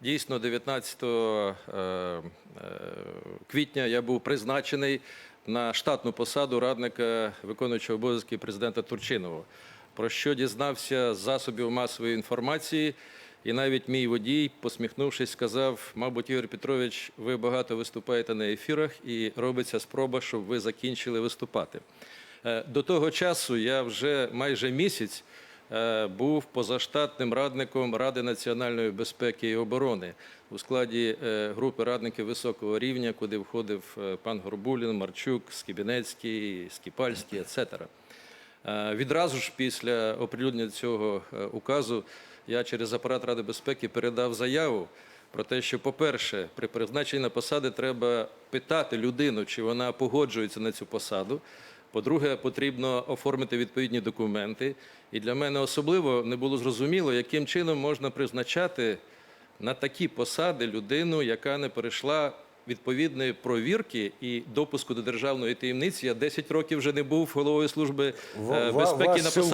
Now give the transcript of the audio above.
Дійсно, 19 е, е, квітня я був призначений на штатну посаду радника виконуючого обов'язки президента Турчинова, про що дізнався з засобів масової інформації. І навіть мій водій, посміхнувшись, сказав: мабуть, Ігор Петрович, ви багато виступаєте на ефірах, і робиться спроба, щоб ви закінчили виступати. Е, До того часу я вже майже місяць був позаштатним радником Ради національної безпеки і оборони у складі е, групи радників високого рівня, куди входив е, пан Горбулін, Марчук, Скібінецький, Скіпальський, etc. Е, Відразу ж після оприлюднення цього е, указу я через апарат Ради безпеки передав заяву про те, що, по-перше, при призначенні на посади треба питати людину, чи вона погоджується на цю посаду. По-друге, потрібно оформити відповідні документи. І для мене особливо не було зрозуміло, яким чином можна призначати на такі посади людину, яка не перейшла відповідної провірки і допуску до державної таємниці. Я 10 років вже не був головою служби е, безпеки на посаді.